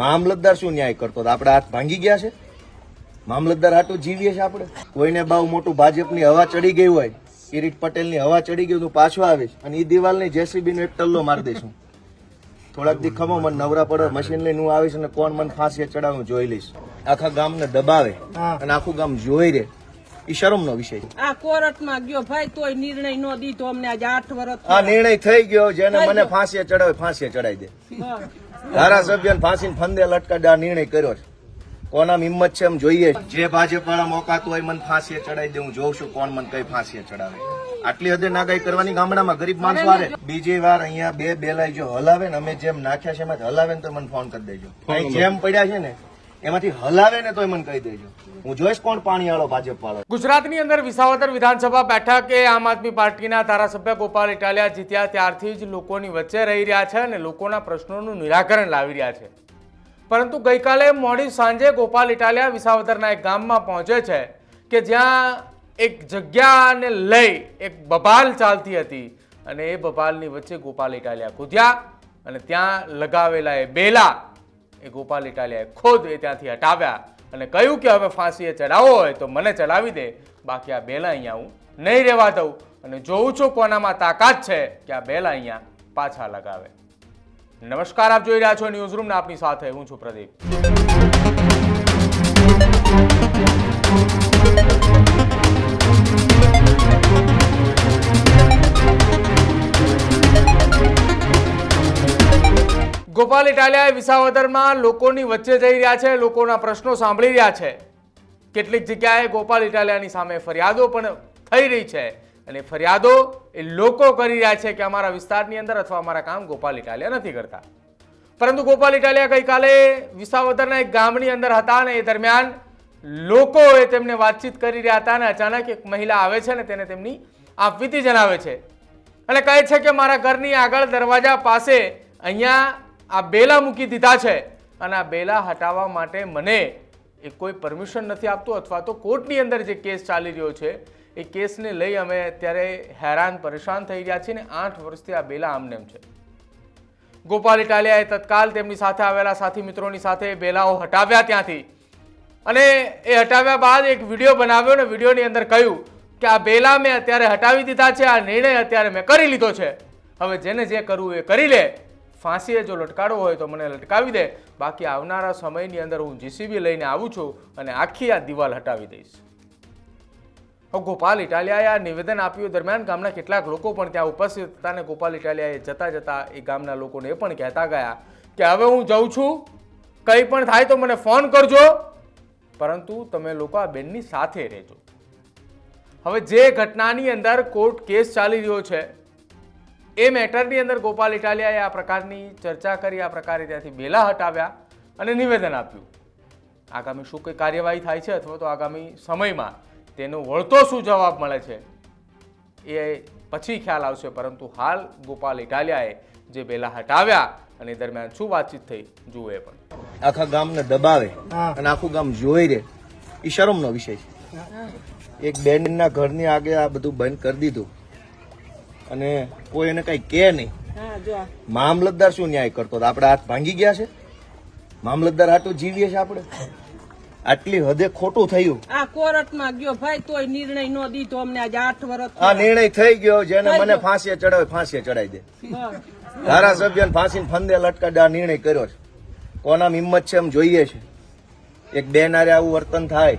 મામલતદાર શું ન્યાય કરતો? આપણે હાથ ભાંગી ગયા છે? મામલતદાર હાટું જીવીએ છીએ આપણે? કોઈને બહુ મોટું ભાજપની હવા ચડી ગઈ હોય કિરીટ પટેલની હવા ચડી ગઈ તું પાછો આવીશ અને એ દિવાલની જેસીબીનો એક ટલ્લો મારી દઈશું થોડાક દી ખમો મને નવરા પડે મશીન લઈને હું આવીશ અને કોણ મને ફાંસી ચડાવું જોઈ લઈશ. આખા ગામને દબાવે અને આખું ગામ જોઈ રે એ શરમનો વિષય છે. આ કોર્ટમાં ગયો ભાઈ તોય નિર્ણય નો દીધો અમને. આજે આઠ વર્ષ આ નિર્ણય થઈ ગયો જેને મને ફાંસી ચડાવે ફાંસી ચડાવી દે. ધારાસભ્યને ફાંસીને ફંદે લટકાડવા નિર્ણય કર્યો છે. કોના હિંમત છે એમ જોઈએ જે ભાજપ વાળા મોકાતું હોય મને ફાંસીએ ચડાવી દે હું જોઉં છું કોણ મને કઈ ફાંસીએ ચડાવે. આટલી હદે નાગાઈ કરવાની ગામડામાં ગરીબ માણસો આવે બીજી વાર અહીંયા બે બેલાઈ જો હલાવે ને અમે જેમ નાખ્યા છે એમાં હલાવે ને તો મને ફોન કરી દેજો. જેમ પડ્યા છે ને એમાંથી હલાવે ને તોય મને કહી દેજો. ગુજરાતની અંદર વિસાવદર વિધાનસભા બેઠકે આમ આદમી પાર્ટીના ધારાસભ્ય ગોપાલ ઇટાલિયા જીત્યા ત્યારથી જ લોકોની વચ્ચે રહી રહ્યા છે અને લોકોના પ્રશ્નોનું નિરાકરણ લાવી રહ્યા છે. પરંતુ ગઈકાલે મોડી સાંજે ગોપાલ ઇટાલિયા વિસાવદરના એક ગામમાં પહોંચે છે કે જ્યાં એક જગ્યાને લઈ એક બબાલ ચાલતી હતી અને એ બબાલની વચ્ચે ગોપાલ ઇટાલિયા કૂદ્યા અને ત્યાં લગાવેલા એ બેલા એ ગોપાલ ઇટાલિયાએ ખુદ એ ત્યાંથી હટાવ્યા અને કહ્યું કે હવે ફાંસીએ ચડાવવો હોય તો મને ચડાવી દે. બાકી આ બેલા અહીંયા હું નહીં રહેવા દઉં અને જોઉં છું કોનામાં તાકાત છે કે આ બેલા અહીંયા પાછા લગાવે. નમસ્કાર, આપ જોઈ રહ્યા છો ન્યૂઝ રૂમ આપની સાથે હું છું પ્રદીપ. ગોપાલ ઇટાલિયાએ વિસાવદરમાં લોકોની વચ્ચે જઈ રહ્યા છે, લોકોના પ્રશ્નો સાંભળી રહ્યા છે. કેટલીક જગ્યાએ ગોપાલ ઇટાલિયાની સામે ફરિયાદો પણ થઈ રહી છે અને ફરિયાદો એ લોકો કરી રહ્યા છે કે અમારા વિસ્તારની અંદર અથવા અમારા કામ ગોપાલ ઇટાલિયા નથી કરતા. પરંતુ ગોપાલ ઇટાલિયા ગઈકાલે વિસાવદરના એક ગામની અંદર હતા અને એ દરમિયાન લોકોએ તેમને વાતચીત કરી રહ્યા હતા અને અચાનક એક મહિલા આવે છે ને તેને તેમની આપવીતી જણાવે છે. અને કહે છે કે મારા ઘરની આગળ દરવાજા પાસે અહીંયા આ બેલા મૂકી દીધા છે. અને આ બેલા હટાવવા માટે મને એ કોઈ પરમિશન નથી આપતું અથવા તો કોર્ટની અંદર જે કેસ ચાલી રહ્યો છે, એ કેસને લઈ અમે અત્યારે હેરાન પરેશાન થઈ રહ્યા છીએ ને આઠ વર્ષથી આ બેલા આમનેમ છે. ગોપાલ ઇટાલિયાએ તત્કાલ તેમની સાથે આવેલા સાથી મિત્રોની સાથે બેલાઓ હટાવ્યા ત્યાંથી. અને એ હટાવ્યા બાદ એક વીડિયો બનાવ્યો ને વિડીયોની અંદર કહ્યું કે આ બેલા મેં અત્યારે હટાવી દીધા છે, આ નિર્ણય અત્યારે મેં કરી લીધો છે. હવે જેને જે કરવું એ કરી લે. ફાંસીએ જો લટકાડવો હોય તો મને લટકાવી દે. બાકી આવનારા સમયની અંદર હું જીસીબી લઈને આવું છું અને આખી આ દિવાલ હટાવી દઈશ. ગોપાલ ઇટાલિયાએ આ નિવેદન આપ્યું દરમિયાન ગામના કેટલાક લોકો પણ ત્યાં ઉપસ્થિત હતા અને ગોપાલ ઇટાલિયાએ જતા જતા એ ગામના લોકોને એ પણ કહેતા ગયા કે હવે હું જઉં છું. કંઈ પણ થાય તો મને ફોન કરજો. પરંતુ તમે લોકો આ બેનની સાથે રહેજો. હવે જે ઘટનાની અંદર કોર્ટ કેસ ચાલી રહ્યો છે એ મેટરની અંદર ગોપાલ ઇટાલિયાએ આ પ્રકારની ચર્ચા કરી આ પ્રકારે ત્યાંથી બેલા હટાવ્યા અને નિવેદન આપ્યું. આગામી શું કંઈ કાર્યવાહી થાય છે અથવા તો આગામી સમયમાં તેનો વળતો શું જવાબ મળે છે એ પછી ખ્યાલ આવશે. પરંતુ હાલ ગોપાલ ઇટાલિયાએ જે બેલા હટાવ્યા અને એ દરમિયાન શું વાતચીત થઈ જુઓ એ પણ. આખા ગામને દબાવે અને આખું ગામ જોઈ રે એ શરમનો વિષય છે. એક બેનના ઘરની આગે આ બધું બંધ કરી દીધું. અને કોઈ એને કઈ કે નહીં. મામલતદાર શું ન્યાય કરતો? આપણે હાથ ભાંગી ગયા છે? મામલતદાર હાટું જીવીએ છે આપણે? આટલી હદે ખોટું થયું. આ કોર્ટમાં ગયો ભાઈ તોય નિર્ણય નો દીધો અમને આજે આઠ વર્ષ આ નિર્ણય થઈ ગયો જેને મને ફાંસીએ ચડાવે ફાંસીએ ચડાવી દે. ધારાસભ્ય ફાંસીને ફંદે લટકાડે આ નિર્ણય કર્યો છે. કોના હિંમત છે એમ જોઈએ છે. એક બેન હારે આવું વર્તન થાય.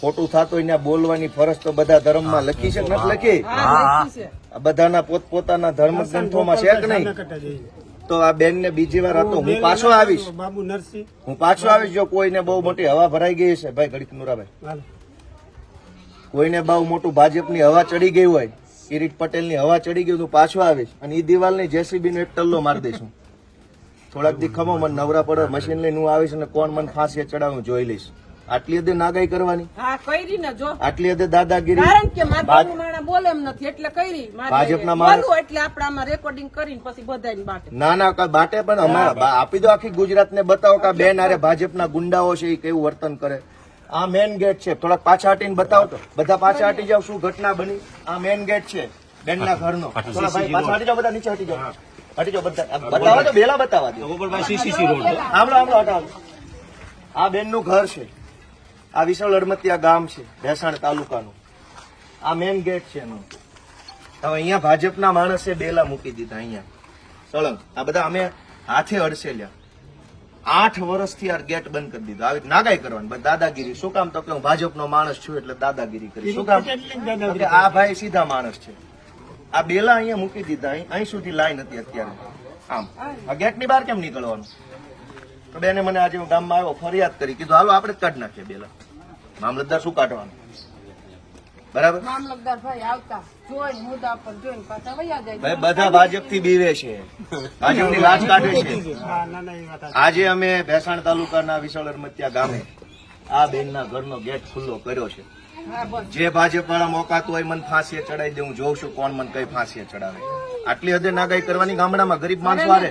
ખોટું થતું ત્યાં બોલવાની ફરજ તો બધા ધર્મમાં લખી છે નથી લખી? હા, લખી છે. આ બધાના પોતપોતાના ધર્મ ગ્રંથોમાં છે કે નહીં? તો આ બેન ને બીજી વાર હતો હું પાછો આવીશ. બાબુ નરસિંહ. હું પાછો આવીશ જો કોઈને બહુ મોટી હવા ભરાઈ ગઈ છે ભાઈ ગણિત નુરાભાઈ. કોઈને બહુ મોટું ભાજપની હવા ચડી ગઈ હોય કિરીટ પટેલની હવા ચડી ગઈ તું પાછો આવીશ. અને એ દિવાલની જેસીબી નો એક ટલ્લો મારી દઈશું. થોડાક દી ખમો મને નવરા પડે મશીન લઈને હું આવીશ અને કોણ મને ફાંસી ચડાવું જોઈ લઈશ. આટલી હદે નાગાઈ કરવાની? હા કરી ને જો. આટલી હદે દાદાગીરી? કારણ કે ભાજ- માણા બોલે એમ નથી એટલે કરી ભાજપના માણસ- એટલે આપણે રેકોર્ડિંગ કરીને પછી બધાને બાટે. ના ના કા બાટે પણ અમારા આપી દો આખી ગુજરાત ને બતાવો કે આ બેન આરે ભાજપના ગુંડાઓ છે એ કેવું વર્તન કરે? આ મેન ગેટ છે. થોડાક પાછા હટીને બતાવો. તો બધા પાછા હટી જાવ શું ઘટના બની? આ મેન ગેટ છે બેનના ઘરનો. થોડા ભાઈ પાછા હટી જાવ બધા નીચે હટી બધા. બતાવો તો બેલા બતાવા દો. આમળો આમળો હટાવો. આ બેનનું ઘર છે. આ વિશાળ અડમતિયા ગામ છે, ભેસાણ તાલુકાનું. આ મેન ગેટ છે એનું. હવે અહીંયા ભાજપના માણસે બેલા મૂકી દીધા અહીંયા. સળંગ. આ બધા અમે હાથે અડસેલ્યા આઠ વર્ષથી આ ગેટ બંધ કરી દીધો. આવી નાગાઈ કરવાની. બસ દાદાગીરી. શું કામ તો કે હું ભાજપનો માણસ છું એટલે દાદાગીરી કરી. શું કામ? આ ભાઈ સીધા માણસ છે. આ બેલા અહીંયા મૂકી દીધા. અહીં સુધી લાઈન હતી અત્યારે. આમ. આ ગેટની બહાર કેમ નીકળવાનું? તો બેને મને આજે હું ગામમાં આવ્યો, ફરિયાદ કરી. કીધું, હાલો, આપણે જ કાઢ નાખીએ બેલા. મામલતદાર શું કાઢવાનું? બરાબર? મામલતદાર ભાઈ આવતા જોઈને મુદ્દા પર જોઈને પાછા વયા જાય. બધા ભાજપથી બીવે છે. ભાજપની લાજ કાઢે છે. આજે અમે ભેસાણ તાલુકાના વિશાળ અરમતિયા ગામે આ બેન ના ઘરનો ગેટ ખુલ્લો કર્યો છે. જે ભાજપ વાળા મોકાતું હોય મને ફાંસીએ ચડાવી દે હું જોઉં છું કોણ મને કઈ ફાંસીએ ચડાવે. આટલી હદે નાગાઈ કરવાની ગામડામાં ગરીબ માણસો ને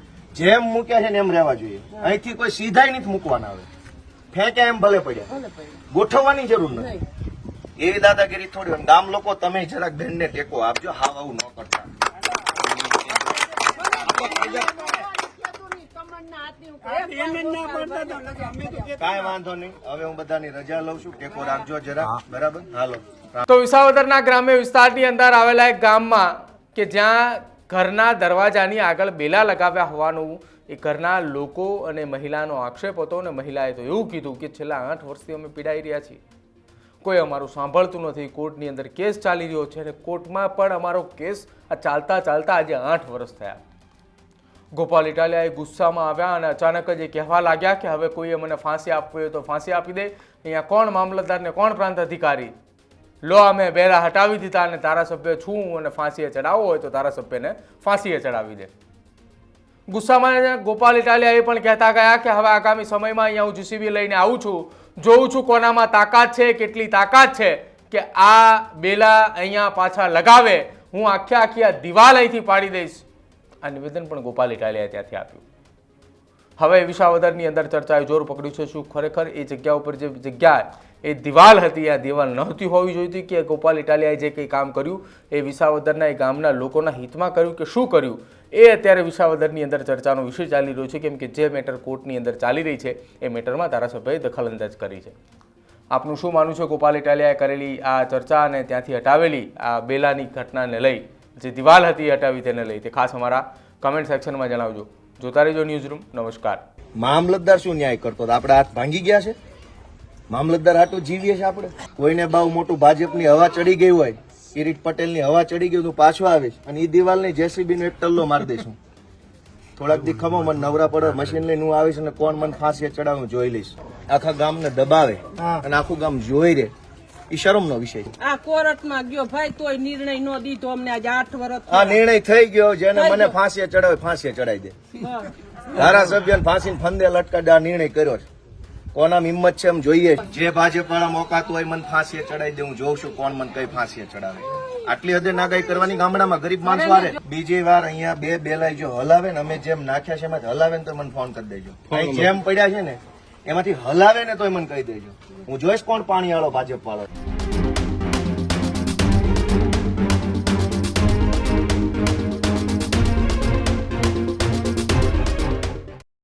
જેમ મૂક્યા છે ને એમ રહેવા જોઈએ. અહીંથી કોઈ સીધા નથી મૂકવાના આવે ફેંક્યા એમ ભલે પડ્યા ગોઠવવાની જરૂર નથી. એ એવી દાદાગીરી થોડી ગામ લોકો તમે જરાક બેનને ટેકો આપજો. હાવ આવું ન કરતા. કાંઈ વાંધો નહીં. હવે હું બધાની રજા લઉં છું. ટેકો રાખજો જરા બરાબર? હાલો. તો વિસાવદરના ગ્રામ્ય વિસ્તારની અંદર આવેલા એક ગામમાં કે જ્યાં ઘરના દરવાજાની આગળ બેલા લગાવ્યા હોવાનું એ ઘરના લોકો અને મહિલાનો આક્ષેપ હતો અને મહિલાએ તો એવું કીધું કે છેલ્લા આઠ વર્ષથી અમે પીડાઈ રહ્યા છીએ. કોઈ અમારું સાંભળતું નથી, કોર્ટની અંદર કેસ ચાલી રહ્યો છે અને કોર્ટમાં પણ અમારો કેસ આ ચાલતા ચાલતા આજે આઠ વર્ષ થયા. ગોપાલ ઇટાલિયા એ ગુસ્સામાં આવ્યા અને અચાનક જ એ કહેવા લાગ્યા કે હવે કોઈએ મને ફાંસી આપવી હોય તો ફાંસી આપી દે. અહીંયા કોણ મામલતદારને કોણ પ્રાંત અધિકારી? લો, અમે બેરા હટાવી દીધા અને ધારાસભ્ય છું અને ફાંસીએ ચડાવવો હોય તો ધારાસભ્યને ફાંસીએ ચડાવી દે. ગુસ્સામાં ગોપાલ ઇટાલિયા એ પણ કહેતા ગયા કે હવે આગામી સમયમાં અહીંયા હું જીસીબી લઈને આવું છું. જોઉં છું કોનામાં તાકાત છે, કેટલી તાકાત છે કે આ બેલા અહીંયા પાછા લગાવે. હું આખે આખી આ દિવાલ અહીંથી પાડી દઈશ. આ નિવેદન પણ ગોપાલ ઇટાલિયાએ ત્યાંથી આપ્યું. હવે વિસાવદરની અંદર ચર્ચાએ જોર પકડ્યું છે શું ખરેખર એ જગ્યા ઉપર જે જગ્યા, એ દિવાલ હતી, આ દિવાલ નહોતી હોવી જોઈતી કે ગોપાલ ઇટાલિયાએ જે કંઈ કામ કર્યું, એ વિસાવદરના એ ગામના લોકોના હિતમાં કર્યું કે શું કર્યું? એ અત્યારે વિસાવદરની અંદર ચર્ચાનો વિષય ચાલી રહ્યો છે, કેમ કે જે મેટર કોર્ટની અંદર ચાલી રહી છે, એ મેટરમાં ધારાસભ્યએ દખલઅંદાજ કરી છે. આપનું શું માનવું છે? ગોપાલ ઇટાલિયાએ કરેલી આ ચર્ચા અને ત્યાંથી હટાવેલી આ બેલાની ઘટનાને લઈ, જે દિવાલ હતી હટાવી તેને લઈ. તે ખાસ અમારા કમેન્ટ સેક્શનમાં જણાવજો. જોતા રહેજો ન્યૂઝ રૂમ નમસ્કાર. મામલતદાર શું ન્યાય કરતો? હતો આપણે હાથ ભાંગી ગયા છે? મામલતદાર હાટું જીવીએ છે આપણે? કોઈને બહુ મોટું ભાજપની હવા ચડી ગઈ હોય કિરીટ પટેલની હવા ચડી ગઈ તું પાછો આવીશ અને એ દિવાલની જેસીબીનો એક ટલ્લો મારી દઈશું થોડાક દી ખમો મને નવરા પડે મશીન લઈને હું આવીશ અને કોણ મને ફાંસી ચડાવું જોઈ લઈશ. આખા ગામને દબાવે અને આખું ગામ જોઈ રે. એ શરમનો વિષય આ કોર્ટમાં ગયો ભાઈ તોય નિર્ણય નો દીધો અમને. આજે આઠ વર્ષ આ નિર્ણય થઈ ગયો જેને મને ફાંસીએ ચડાવે ફાંસીએ ચડાવી દે. ધારાસભ્ય ફાંસીને ફંદે લટકાડે આ નિર્ણય કર્યો છે. કોના હિંમત છે એમ જોઈએ જે ભાજપ વાળા મોકાતું હોય મને ફાંસીએ ચડાવી દે હું જોઉં છું કોણ મને કઈ ફાંસીએ ચડાવે. આટલી હદે નાગાઈ કરવાની ગામડામાં ગરીબ માણસો વારે બીજી વાર અહીંયા બે બેલાઈ જો હલાવે ને અમે જેમ નાખ્યા છે એમાં હલાવે ને તો મને ફોન કરી દેજો. જેમ પડ્યા છે ને એમાંથી હલાવે ને તો એ મને કહી દેજો. હું જોઈશ કોણ પાણી વાળો ભાજપ વાળો